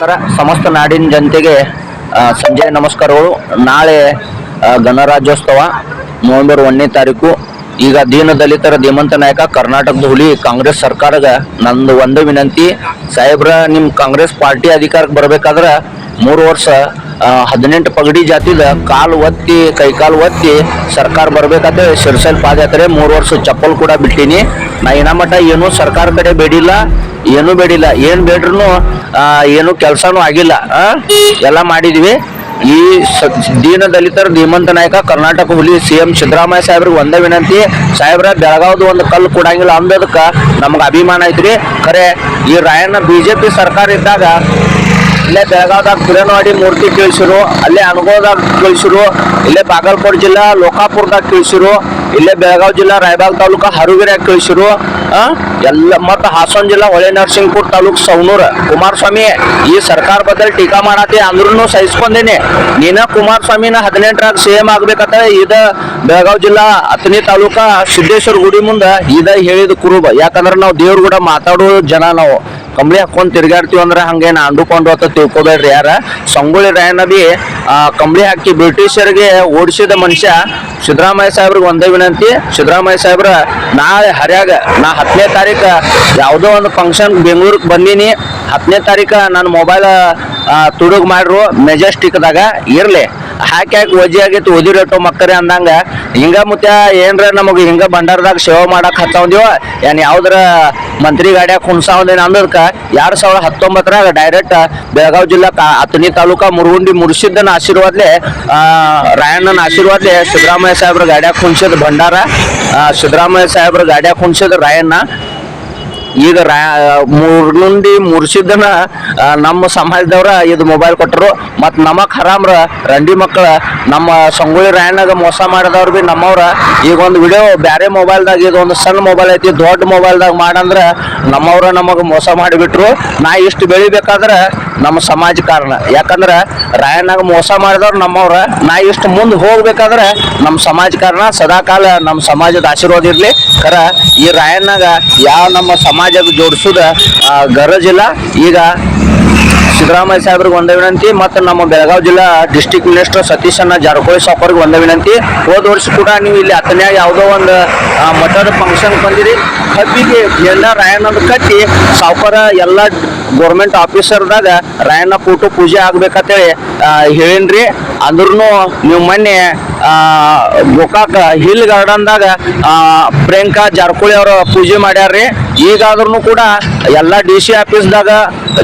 ನಮಸ್ಕಾರ ಸಮಸ್ತ ನಾಡಿನ ಜನತೆಗೆ ಸಂಜೆ ನಮಸ್ಕಾರಗಳು. ನಾಳೆ ಗಣರಾಜ್ಯೋತ್ಸವ, ನವೆಂಬರ್ ಒಂದನೇ ತಾರೀಕು. ಈಗ ದೀನ ದಲಿತರ ಧೀಮಂತ ನಾಯಕ, ಕರ್ನಾಟಕದ ಹುಲಿ ಕಾಂಗ್ರೆಸ್ ಸರ್ಕಾರದ ನಂದು ಒಂದು ವಿನಂತಿ. ಸಾಹೇಬ್ರ ನಿಮ್ಮ ಕಾಂಗ್ರೆಸ್ ಪಾರ್ಟಿ ಅಧಿಕಾರಕ್ಕೆ ಬರಬೇಕಾದ್ರೆ ಮೂರು ವರ್ಷ ಹದಿನೆಂಟು ಪಗಡಿ ಜಾತಿದ ಕಾಲು ಒತ್ತಿ, ಕೈಕಾಲು ಒತ್ತಿ ಸರ್ಕಾರ ಬರಬೇಕಾದ್ರೆ ಶಿರ್ಸಲ್ ಪಾದಯಾತ್ರೆ, ಮೂರು ವರ್ಷ ಚಪ್ಪಲ್ ಕೂಡ ಬಿಟ್ಟಿನಿ. ನಾ ಇನ್ನ ಮಟ್ಟ ಏನು ಸರ್ಕಾರ ಕಡೆ ಬೇಡಿಲ್ಲ. ಏನು ಬೇಡಿಲ್ಲ. ಏನು ಬೇಡ್ರು ಏನು ಕೆಲಸನೂ ಆಗಿಲ್ಲ? ಎಲ್ಲ ಮಾಡಿದ್ವಿ. ಈ ದೀನ ದಲಿತರ ಧೀಮಂತ ನಾಯಕ, ಕರ್ನಾಟಕ ಹುಲಿ ಸಿ ಎಂ ಸಿದ್ದರಾಮಯ್ಯ ಸಾಹೇಬ್ರಿಗೆ ಒಂದೇ ವಿನಂತಿ. ಸಾಹೇಬ್ರ, ಬೆಳಗಾವ್ದು ಒಂದು ಕಲ್ಲು ಕೊಡಂಗಿಲ್ಲ ಅಂದದಕ್ಕ ನಮ್ಗೆ ಅಭಿಮಾನ ಐತ್ರಿ. ಖರೆ, ಈ ರಾಯಣ್ಣ ಬಿಜೆಪಿ ಸರ್ಕಾರ ಇದ್ದಾಗ ಇಲ್ಲೇ ಬೆಳಗಾವ್ದಾಗ ಕಿರಣವಾಡಿ ಮೂರ್ತಿ ಕೇಳಿಸಿರು, ಅಲ್ಲೇ ಅನಗೋದಾಗ ಕೇಳಿಸಿರು, ಇಲ್ಲೇ ಬಾಗಲಕೋಟೆ ಜಿಲ್ಲಾ ಲೋಕಾಪುರದಾಗ ಕಳಿಸಿರು. ಇಲ್ಲೇ ಬೆಳಗಾವಿ ಜಿಲ್ಲಾ, ರಾಯಬಾಗ್ ತಾಲೂಕು ಹರುಗಿರ್ಯಾಗ ಕಳಿಸಿರು. ಎಲ್ಲ ಮತ್ತ ಹಾಸನ ಜಿಲ್ಲಾ, ಹೊಳೆ ನರಸಿಂಹಪುರ ತಾಲೂಕು ಸೌನೂರ ಕುಮಾರಸ್ವಾಮಿ, ಈ ಸರ್ಕಾರ ಬದಲ್ ಟೀಕಾ ಮಾಡತಿ ಅಂದ್ರೂ ಸಹಿಸ್ಕೊಂಡೇನೆ. ನೀನ ಕುಮಾರಸ್ವಾಮಿನ ಹದಿನೆಂಟರಾಗ ಸಿ ಎಂ ಆಗ್ಬೇಕಂತ ಇದ ಬೆಳಗಾವಿ ಜಿಲ್ಲಾ ಹತ್ತನೇ ತಾಲೂಕ, ಸಿದ್ದೇಶ್ವರ ಗುಡಿ ಮುಂದ ಇದ ಹೇಳಿದ ಕುರುಬ. ಯಾಕಂದ್ರೆ ನಾವು ದೇವ್ರ ಕೂಡ ಮಾತಾಡೋ ಜನ ನಾವು. ಕಂಬಳಿ ಹಾಕೊಂಡ್ ತಿರ್ಗಾಡ್ತೀವಿ ಅಂದ್ರೆ ಹಂಗೇನ ಅಂಡುಕೊಂಡು ಅಂತ ತಿಳ್ಕೊಬೇಡ್ರಿ ಯಾರ. ಸಂಗೊಳ್ಳಿ ರಾಯಣ್ಣ ಬಿ ಕಂಬಳಿ ಹಾಕಿ ಬ್ರಿಟಿಷರಿಗೆ ಓಡಿಸಿದ ಮನುಷ್ಯ ಸಿದ್ದರಾಮಯ್ಯ ಸಾಹೇಬ್ರಿಗೆ ಒಂದೇ ವಿನಂತಿ ಸಿದ್ದರಾಮಯ್ಯ ಸಾಹೇಬ್ರ, ನಾಳೆ ಹರ್ಯಾಗ, ನಾ ಹತ್ತನೇ ತಾರೀಕು ಯಾವುದೋ ಒಂದು ಫಂಕ್ಷನ್ ಬೆಂಗಳೂರಿಗೆ ಬಂದೀನಿ. ಹತ್ತನೇ ತಾರೀಕು ನನ್ನ ಮೊಬೈಲ್ ತುಡುಗ್ ಮಾಡ್ರು. ಮೆಜೆಸ್ಟಿಕ್ದಾಗ ಇರ್ಲಿ. ಹಾಕಿ ಹಾಕಿ ವಜಿ ಆಗಿತ್ತು ಓದಿರಟ್ಟು ಮಕ್ಕರೆ ಅಂದಂಗ. ಹಿಂಗ ಮುತ್ಯ ಏನ್ರ ನಮಗೆ ಹಿಂಗ ಭಂಡಾರದಾಗ ಸೇವೆ ಮಾಡಕ್ ಹತ್ತಾವಂದಿವ ಏನ್ ಯಾವ್ದ್ರ ಮಂತ್ರಿ ಗಾಡ್ಯಾಗ ಕುಣ್ಸಾವಂದೇನ ಅಂದದ್ಕ ಎರಡ್ ಸಾವಿರದ ಹತ್ತೊಂಬತ್ತರಾಗ ಡೈರೆಕ್ಟ್ ಬೆಳಗಾವಿ ಜಿಲ್ಲಾ ಅತನಿ ತಾಲೂಕಾ ಮುರುಗುಂಡಿ ಮುರ್ಸಿದ್ದನ ಆಶೀರ್ವಾದ್ಲೆ ರಾಯಣ್ಣನ ಆಶೀರ್ವಾದ್ಲೆ ಸಿದ್ದರಾಮಯ್ಯ ಸಾಹೇಬ್ರ ಗಾಡ್ಯಾಗ ಕುಣ್ಸಿದ್ ಭಂಡಾರ ಸಿದ್ದರಾಮಯ್ಯ ಸಾಹೇಬ್ರ ಗಾಡ್ಯಾಗ ಕುಣ್ಸಿದ್ ರಾಯಣ್ಣ ಈಗ ರಾ ಮುರ್ಗುಂಡಿ ಮುರ್ಸಿದ್ದನ ಆ, ನಮ್ಮ ಸಮಾಜದವ್ರ ಇದು ಮೊಬೈಲ್ ಕೊಟ್ಟರು. ಮತ್ತು ನಮಕ್ ಹರಾಮ್ರ ರಂಡಿ ಮಕ್ಕಳ ನಮ್ಮ ಸಂಗೊಳ್ಳಿ ರಾಯಣ್ಣಗ ಮೋಸ ಮಾಡಿದವ್ರು ಭೀ ನಮ್ಮವ್ರ. ಈಗ ಒಂದು ವಿಡಿಯೋ ಬ್ಯಾರೆ ಮೊಬೈಲ್ದಾಗ ಇದು ಒಂದು ಸಣ್ಣ ಮೊಬೈಲ್ ಐತಿ ದೊಡ್ಡ ಮೊಬೈಲ್ದಾಗ ಮಾಡಂದ್ರೆ ನಮ್ಮವ್ರ ನಮಗೆ ಮೋಸ ಮಾಡಿಬಿಟ್ರು. ನಾ ಇಷ್ಟು ಬೆಳಿಬೇಕಾದ್ರ ನಮ್ಮ ಸಮಾಜ ಕಾರಣ. ಯಾಕಂದ್ರೆ ರಾಯಣ್ಣಗ ಮೋಸ ಮಾಡಿದವ್ರು ನಮ್ಮವ್ರ. ನಾ ಇಷ್ಟು ಮುಂದೆ ಹೋಗ್ಬೇಕಾದ್ರೆ ನಮ್ಮ ಸಮಾಜ ಕಾರಣ, ಸದಾಕಾಲ ನಮ್ಮ ಸಮಾಜದ ಆಶೀರ್ವಾದ ಇರಲಿ. ಖರ, ಈ ರಾಯಣ್ಣಗ ಯಾವ ನಮ್ಮ ಸಮಾಜದ ಜೋಡಿಸೋದ ಗರಜಿಲ್ಲ ಈಗ ಸಿದ್ದರಾಮಯ್ಯ ಸಾಹೇಬ್ರಿಗೆ ಒಂದೇ ವಿನಂತಿ, ಮತ್ತು ನಮ್ಮ ಬೆಳಗಾವಿ ಜಿಲ್ಲಾ ಡಿಸ್ಟಿಕ್ ಮಿನಿಸ್ಟರ್ ಸತೀಶ್ ಅಣ್ಣ ಜಾರಕಿಹೊಳಿ ಸಾವ್ಕರ್ಗೆ ಒಂದೇ ವಿನಂತಿ. ಹೋದ ವರ್ಷ ಕೂಡ ನೀವು ಇಲ್ಲಿ ಹತ್ತನ್ಯಾಗ ಯಾವುದೋ ಒಂದು ಮಠದ ಫಂಕ್ಷನ್ ಬಂದಿರಿ. ಕಬ್ಬಿಗೆ ಎಲ್ಲ ರಾಯಣ್ಣ ಕಟ್ಟಿ, ಸಾವ್ಕಾರ ಎಲ್ಲ ಗೌರ್ಮೆಂಟ್ ಆಫೀಸರ್ದಾಗ ರಾಯಣ್ಣ ಫೋಟೋ ಪೂಜೆ ಆಗ್ಬೇಕಂತೇಳಿ ಹೇಳೇನ್ರಿ. ಅಂದ್ರೂ ನೀವು ಮೊನ್ನೆ ಗೋಕಾಕ ಹಿಲ್ ಗಾರ್ಡನ್ದಾಗ ದಾಗ ಪ್ರಿಯಾಂಕಾ ಜಾರಕಿಹೊಳಿ ಅವರು ಪೂಜೆ ಮಾಡ್ಯಾರ್ರಿ. ಈಗಾದ್ರೂ ಕೂಡ ಎಲ್ಲ ಡಿ ಸಿ ಆಫೀಸ್ದಾಗ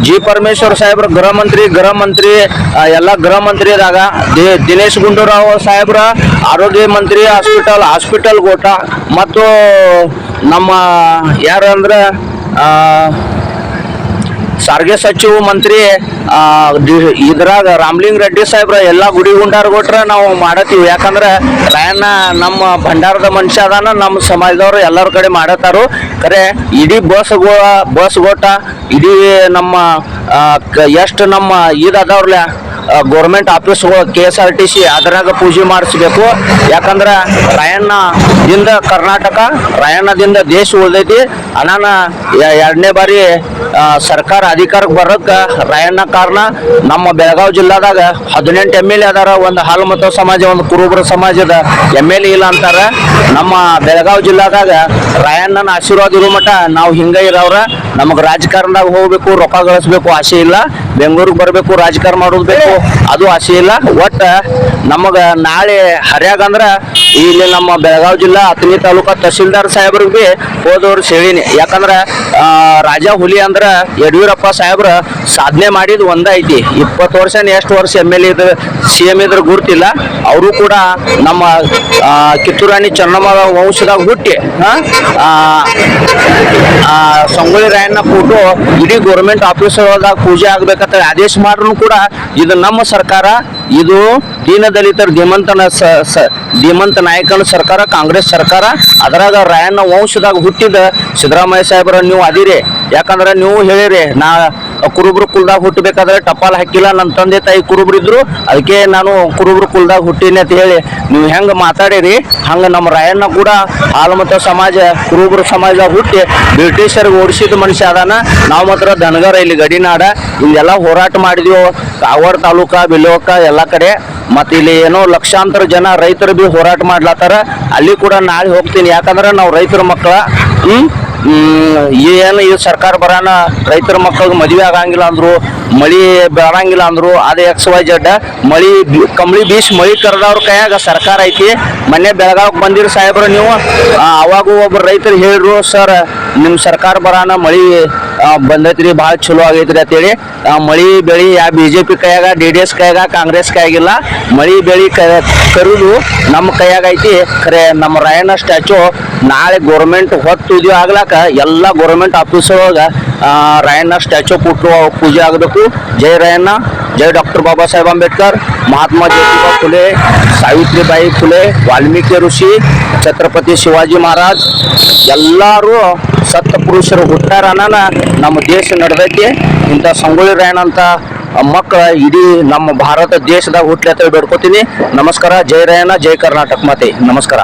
ಜಿ ಪರಮೇಶ್ವರ್ ಸಾಹೇಬ್ರ ಗೃಹ ಮಂತ್ರಿ ಗೃಹ ಮಂತ್ರಿ ಎಲ್ಲ ಗೃಹ ಮಂತ್ರಿದಾಗ ದಿನೇಶ್ ಗುಂಡೂರಾವ್ ಸಾಹೇಬ್ರ, ಆರೋಗ್ಯ ಮಂತ್ರಿ ಹಾಸ್ಪಿಟಲ್ ಹಾಸ್ಪಿಟಲ್ ಗೋಟ, ಮತ್ತು ನಮ್ಮ ಯಾರು ಅಂದ್ರೆ ಸಾರಿಗೆ ಸಚಿವ ಮಂತ್ರಿ ಇದ್ರಾಗ ರಾಮಲಿಂಗ ರೆಡ್ಡಿ ಸಾಹೇಬ್ರ ಎಲ್ಲ ಗುಡಿ ಗುಂಡಾರ್ ಕೊಟ್ರೆ ನಾವು ಮಾಡತ್ತೀವಿ. ಯಾಕಂದ್ರೆ ರಾಯಣ್ಣ ನಮ್ಮ ಭಂಡಾರದ ಮನುಷ್ಯ ಅದಾನ, ನಮ್ಮ ಸಮಾಜದವ್ರು ಎಲ್ಲರ ಕಡೆ ಮಾಡತ್ತಾರು. ಕರೆ, ಇಡೀ ಬಸ್ ಬಸ್ ಗೋಟ, ಇಡೀ ನಮ್ಮ ಎಷ್ಟು ನಮ್ಮ ಇದು ಅದಾವ್ರಲ್ಲ government ಆಫೀಸ್ಗಳು K S R T C ಅದ್ರಾಗ ಪೂಜೆ ಮಾಡಿಸ್ಬೇಕು. ಯಾಕಂದ್ರೆ ರಾಯಣ್ಣದಿಂದ ಕರ್ನಾಟಕ ರಾಯಣ್ಣದಿಂದ ದೇಶ ಉಳಿದೈತಿ. ಅನಾನ ಎರಡನೇ ಬಾರಿ ಸರ್ಕಾರ ಅಧಿಕಾರಕ್ಕೆ ಬರೋಕ್ಕೆ ರಾಯಣ್ಣ ಕಾರಣ. ನಮ್ಮ ಬೆಳಗಾವಿ ಜಿಲ್ಲಾದಾಗ ಹದಿನೆಂಟು ಎಂ ಎಲ್ ಎ ಅದಾರ. ಒಂದು ಹಾಲುಮತ ಸಮಾಜ, ಒಂದು ಕುರುಬರ ಸಮಾಜದ ಎಂ ಎಲ್ ಎ ಇಲ್ಲ ಅಂತಾರೆ. ನಮ್ಮ ಬೆಳಗಾವಿ ಜಿಲ್ಲಾದಾಗ ರಾಯಣ್ಣನ ಆಶೀರ್ವಾದ ಇರೋ ಮಟ್ಟ ನಾವು ಹಿಂಗೆ ಇರೋವ್ರ. ನಮಗೆ ರಾಜಕಾರಣದಾಗ ಹೋಗ್ಬೇಕು, ರೊಕ್ಕ ಗಳಿಸ್ಬೇಕು ಆಸೆ ಇಲ್ಲ. ಬೆಂಗಳೂರಿಗೆ ಬರಬೇಕು, ರಾಜಕಾರಣ ಮಾಡೋದು ಬೇಕು. ಅದು ಆಸೆ ಇಲ್ಲ. ಒಟ್ಟ ನಮಗೆ ನಾಳೆ ಹರ್ಯಾಗ ಅಂದ್ರ ಇಲ್ಲಿ ನಮ್ಮ ಬೆಳಗಾವಿ ಜಿಲ್ಲಾ ಹತ್ತನೇ ತಾಲೂಕಾ ತಹಸೀಲ್ದಾರ್ ಸಾಹೇಬ್ರಿಗೆ ಹೋದವ್ರು ಹೇಳಿನಿ. ಯಾಕಂದ್ರ ರಾಜ ಹುಲಿ ಅಂದ್ರ ಯಡಿಯೂರಪ್ಪ ಸಾಹೇಬ್ರ ಸಾಧನೆ ಮಾಡಿದ್ ಒಂದ ಐತಿ. ಇಪ್ಪತ್ತು ವರ್ಷ ಎಷ್ಟು ವರ್ಷ ಎಂ ಎಲ್ ಇದ್ರ, ಸಿ ಎಂ ಇದ್ರ ಗುರ್ತಿಲ್ಲ. ಅವರು ಕೂಡ ನಮ್ಮ ಕಿತ್ತೂರಾಣಿ ಚೆನ್ನಮ್ಮ ವಂಶದಾಗ ಹುಟ್ಟಿ. ಸಂಗೊಳ್ಳಿ ರಾಯಣ್ಣ ಫೋಟೋ ಇಡೀ ಗೌರ್ಮೆಂಟ್ ಆಫೀಸರ್ ಒಳದಾಗ ಪೂಜೆ ಆಗ್ಬೇಕಂತ ಆದೇಶ ಮಾಡ್ರು ಕೂಡ ಇದು ನಮ್ಮ ಸರ್ಕಾರ ಇದು ದೀನ ದಲಿತರ ಧೀಮಂತನ ಸ- ಧೀಮಂತ ನಾಯಕನ ಸರ್ಕಾರ, ಕಾಂಗ್ರೆಸ್ ಸರ್ಕಾರ. ಅದರಾಗ ರಾಯಣ್ಣ ವಂಶದಾಗ ಹುಟ್ಟಿದ ಸಿದ್ದರಾಮಯ್ಯ ಸಾಹೇಬ್ರ ನೀವು ಅದಿರಿ. ಯಾಕಂದ್ರೆ ನೀವು ಹೇಳಿರಿ, ನಾ ಕುರುಬ್ರು ಕುಲ್ದಾಗ ಹುಟ್ಟಬೇಕಾದ್ರೆ ಟಪಾಲ್ ಹಾಕಿಲ್ಲ. ನನ್ನ ತಂದೆ ತಾಯಿ ಕುರುಬ್ರು ಇದ್ರು. ಅದಕ್ಕೆ ನಾನು ಕುರುಬ್ರು ಕುಲ್ದಾಗ ಹುಟ್ಟಿನಿ ಅಂತ ಹೇಳಿ ನೀವು ಹೆಂಗೆ ಮಾತಾಡಿರಿ? ಹಂಗ ನಮ್ಮ ರಾಯಣ್ಣ ಕೂಡ ಆಲಮತ ಸಮಾಜ ಕುರುಬ್ರು ಸಮಾಜದಾಗ ಹುಟ್ಟಿ ಬ್ರಿಟಿಷರಿಗೆ ಓಡಿಸಿದ ಮನುಷ್ಯ ಅದಾನ. ನಾವು ಮಾತ್ರ ದನಗರ ಇಲ್ಲಿ ಗಡಿನಾಡ. ಇಲ್ಲೆಲ್ಲ ಹೋರಾಟ ಮಾಡಿದ್ವಿ. ಕಾಗವಾಡ ತಾಲೂಕ ಬಿಲೋಕ ಎಲ್ಲ ಕಡೆ. ಮತ್ತೆ ಇಲ್ಲಿ ಏನೋ ಲಕ್ಷಾಂತರ ಜನ ರೈತರು ಬಿ ಹೋರಾಟ ಮಾಡ್ಲತ್ತಾರ. ಅಲ್ಲಿ ಕೂಡ ನಾಳೆ ಹೋಗ್ತೀನಿ. ಯಾಕಂದ್ರೆ ನಾವು ರೈತರ ಮಕ್ಕಳ ಹ್ಮ್, ಏನು ಈ ಸರ್ಕಾರ ಬರಾನ? ರೈತರ ಮಕ್ಕಳಿಗೆ ಮದುವೆ ಆಗಂಗಿಲ್ಲ ಅಂದ್ರು, ಮಳಿ ಬರಂಗಿಲ್ಲ ಅಂದ್ರು, ಅದೇ ಎಕ್ಸ್ ವೈ ಜಡ್ ಮಳಿ ಕಂಬಳಿ ಬೀಸ್ ಮಳಿ ಕರೆದವ್ರ ಕೈಯಾಗ ಸರ್ಕಾರ ಐತಿ. ಮೊನ್ನೆ ಬೆಳಗಾವ್ ಬಂದಿರಿ ಸಾಹೇಬ್ರು ನೀವು. ಅವಾಗೂ ಒಬ್ಬರು ರೈತರು ಹೇಳಿದ್ರು ಸರ್ ನಿಮ್ಮ ಸರ್ಕಾರ ಬರಾನ ಮಳಿ ಬಂದೈತ್ರಿ, ಭಾಳ ಚಲೋ ಆಗೈತ್ರಿ ಅಂತೇಳಿ. ಮಳಿ ಬೆಳಿ ಯಾ ಬಿ ಜೆ ಪಿ ಕೈಯಾಗ ಡಿ ಡಿ ಎಸ್ ಕೈಯಾಗ ಕಾಂಗ್ರೆಸ್ ಕೈಯಾಗಿಲ್ಲ. ಮಳಿ ಬೆಳಿ ಕರುದು ನಮ್ಮ ಕೈಯಾಗ ಐತಿ. ಖರೆ, ನಮ್ಮ ರಾಯಣ್ಣ ಸ್ಟ್ಯಾಚು ನಾಳೆ ಗೌರ್ಮೆಂಟ್ ಹೊತ್ತು ಆಗ್ಲಾಕ ಎಲ್ಲ ಗೌರ್ಮೆಂಟ್ ಆಫೀಸ್ ಒಳಗ ರಾಯಣ್ಣ ಸ್ಟ್ಯಾಚು ಕೊಟ್ಟು ಪೂಜೆ ಆಗಬೇಕು. ಜೈ ರಾಯಣ್ಣ, ಜೈ ಡಾಕ್ಟರ್ ಬಾಬಾ ಸಾಹೇಬ್ ಅಂಬೇಡ್ಕರ್, ಮಹಾತ್ಮ ಜ್ಯೋತಿಬಾ ಫುಲೆ, ಸಾವಿತ್ರಿಬಾಯಿ ಫುಲೆ, ವಾಲ್ಮೀಕಿ ಋಷಿ, ಛತ್ರಪತಿ ಶಿವಾಜಿ ಮಹಾರಾಜ್, ಎಲ್ಲರೂ ಸತ್ತ ಪುರುಷರು ಹುಟ್ಟಾರ ಅನ್ನನ ನಮ್ಮ ದೇಶ ನಡೆದೈತಿ. ಇಂಥ ಸಂಗೊಳ್ಳಿ ರಾಯಣ್ಣ ಅಂತ ಮಕ್ಕಳ ಇಡೀ ನಮ್ಮ ಭಾರತ ದೇಶದಾಗ ಹುಟ್ಟಲೆ ಬೇಡ್ಕೋತೀನಿ ನಮಸ್ಕಾರ, ಜೈ ರಾಯಣ್ಣ, ಜೈ ಕರ್ನಾಟಕ ಮಾತೆ. ನಮಸ್ಕಾರ.